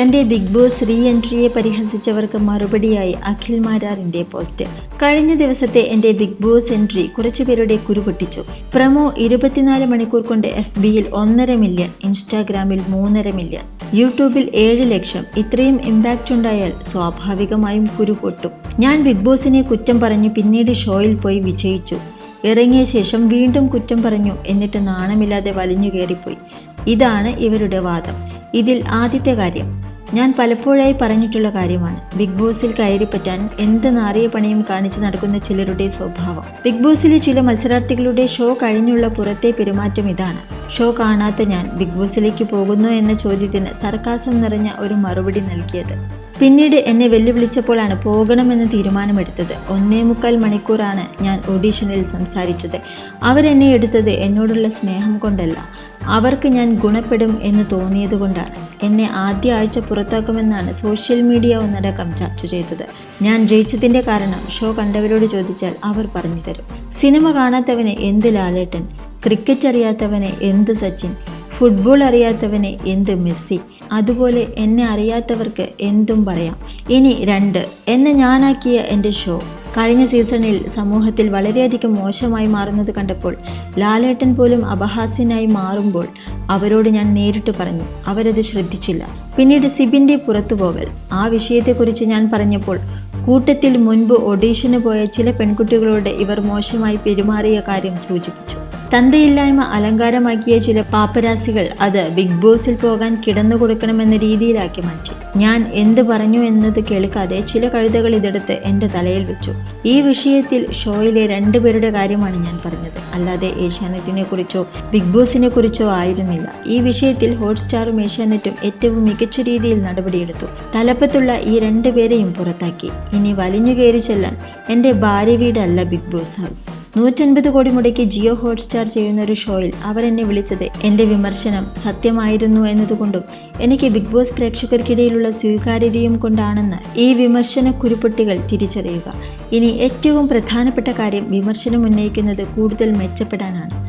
തന്റെ big Boss re എൻട്രിയെ പരിഹസിച്ചവർക്ക് മറുപടിയായി അഖിൽ മാരാറിന്റെ പോസ്റ്റ്. കഴിഞ്ഞ ദിവസത്തെ എന്റെ ബിഗ് ബോസ് എൻട്രി കുറച്ചുപേരുടെ കുരുപൊട്ടിച്ചു പ്രമോ ഇരുപത്തിനാല് മണിക്കൂർ കൊണ്ട് എഫ് ബിയിൽ ഒന്നര മില്യൺ ഇൻസ്റ്റാഗ്രാമിൽ മൂന്നര മില്യൺ. യൂട്യൂബിൽ ഏഴ് ലക്ഷം. ഇത്രയും ഇമ്പാക്റ്റ് ഉണ്ടായാൽ സ്വാഭാവികമായും കുരുപൊട്ടും ഞാൻ ബിഗ് ബോസിനെ കുറ്റം പറഞ്ഞു പിന്നീട് ഷോയിൽ പോയി വിജയിച്ചു. ഇറങ്ങിയ ശേഷം വീണ്ടും കുറ്റം പറഞ്ഞു എന്നിട്ട് നാണമില്ലാതെ വലിഞ്ഞു കയറിപ്പോയി ഇതാണ് ഇവരുടെ വാദം. ഇതിൽ ആദ്യത്തെ കാര്യം. ഞാൻ പലപ്പോഴായി പറഞ്ഞിട്ടുള്ള കാര്യമാണ്. ബിഗ് ബോസിൽ കയറിപ്പറ്റാൻ എന്ത് നാറിയ പണിയും കാണിച്ച് നടക്കുന്ന ചിലരുടെ സ്വഭാവം. ബിഗ് ബോസിലെ ചില മത്സരാർത്ഥികളുടെ ഷോ കഴിഞ്ഞുള്ള പുറത്തെ പെരുമാറ്റം ഇതാണ്. ഷോ കാണാത്ത ഞാൻ ബിഗ് ബോസിലേക്ക് പോകുന്നു എന്ന ചോദ്യത്തിന് സർക്കാസം നിറഞ്ഞ ഒരു മറുപടി നൽകിയത്. പിന്നീട് എന്നെ വെല്ലുവിളിച്ചപ്പോഴാണ് പോകണമെന്ന് തീരുമാനമെടുത്തത്. ഒന്നേ മുക്കാൽ മണിക്കൂറാണ് ഞാൻ ഓഡീഷനിൽ സംസാരിച്ചത്. അവരെന്നെ എടുത്തത് എന്നോടുള്ള സ്നേഹം കൊണ്ടല്ല. അവർക്ക് ഞാൻ ഗുണപ്പെടും എന്ന് തോന്നിയതുകൊണ്ടാണ് എന്നെ ആദ്യ ആഴ്ച പുറത്താക്കുമെന്നാണ് സോഷ്യൽ മീഡിയ ഒന്നടക്കം ചർച്ച ചെയ്തത്. ഞാൻ ജയിച്ചതിന്റെ കാരണം ഷോ കണ്ടവരോട് ചോദിച്ചാൽ അവർ പറഞ്ഞു തരും. സിനിമ കാണാത്തവന് എന്ത് ലാലേട്ടൻ ക്രിക്കറ്റ് അറിയാത്തവന് എന്ത് സച്ചിൻ ഫുട്ബോൾ അറിയാത്തവന് എന്ത് മെസ്സി അതുപോലെ എന്നെ അറിയാത്തവർക്ക് എന്തും പറയാം. ഇനി രണ്ട് എന്നെ ഞാനാക്കിയ എന്റെ ഷോ. കഴിഞ്ഞ സീസണിൽ സമൂഹത്തിൽ വളരെയധികം മോശമായി മാറുന്നത് കണ്ടപ്പോൾ ലാലേട്ടൻ പോലും അപഹാസ്യനായി മാറുമ്പോൾ അവരോട് ഞാൻ നേരിട്ട് പറഞ്ഞു അവരത് ശ്രദ്ധിച്ചില്ല. പിന്നീട് സിബിന്റെ പുറത്തുപോകൽ ആ വിഷയത്തെക്കുറിച്ച് ഞാൻ പറഞ്ഞപ്പോൾ കൂട്ടത്തിൽ മുൻപ് ഒഡീഷന് പോയ ചില പെൺകുട്ടികളോട് ഇവർ മോശമായി പെരുമാറിയ കാര്യം സൂചിപ്പിച്ചു. തന്തയില്ലായ്മ അലങ്കാരമാക്കിയ ചില പാപ്പരാസികൾ അത് ബിഗ് ബോസിൽ പോകാൻ കിടന്നു കൊടുക്കണമെന്ന രീതിയിലാക്കി മാറ്റി. ഞാൻ എന്ത് പറഞ്ഞു എന്നത് കേൾക്കാതെ ചില കഴുതകൾ ഇതെടുത്ത് എന്റെ തലയിൽ വെച്ചു. ഈ വിഷയത്തിൽ ഷോയിലെ രണ്ടുപേരുടെ കാര്യമാണ് ഞാൻ പറഞ്ഞത്. അല്ലാതെ ഏഷ്യാനെറ്റിനെ കുറിച്ചോ ബിഗ് ബോസിനെ കുറിച്ചോ ആയിരുന്നില്ല. ഈ വിഷയത്തിൽ ഹോട്ട്സ്റ്റാറും ഏഷ്യാനെറ്റും ഏറ്റവും മികച്ച രീതിയിൽ നടപടിയെടുത്തു. തലപ്പത്തുള്ള ഈ രണ്ടുപേരെയും പുറത്താക്കി. ഇനി വലിഞ്ഞു കയറി ചെല്ലാൻ എന്റെ ഭാര്യ വീടല്ല ബിഗ് ബോസ് ഹൗസ്. നൂറ്റൻപത് കോടി മുടക്കി ജിയോ ഹോട്ട്സ്റ്റാർ ചെയ്യുന്ന ഒരു ഷോയിൽ അവരെന്നെ വിളിച്ചത് എന്റെ വിമർശനം സത്യമായിരുന്നു എന്നതുകൊണ്ടും എനിക്ക് ബിഗ് ബോസ് പ്രേക്ഷകർക്കിടയിലുള്ള സ്വീകാര്യതയും കൊണ്ടാണെന്ന് ഈ വിമർശന കുരുപ്പൊട്ടികൾ തിരിച്ചറിയുക. ഇനി ഏറ്റവും പ്രധാനപ്പെട്ട കാര്യം വിമർശനം ഉന്നയിക്കുന്നത് കൂടുതൽ മെച്ചപ്പെടാനാണ്.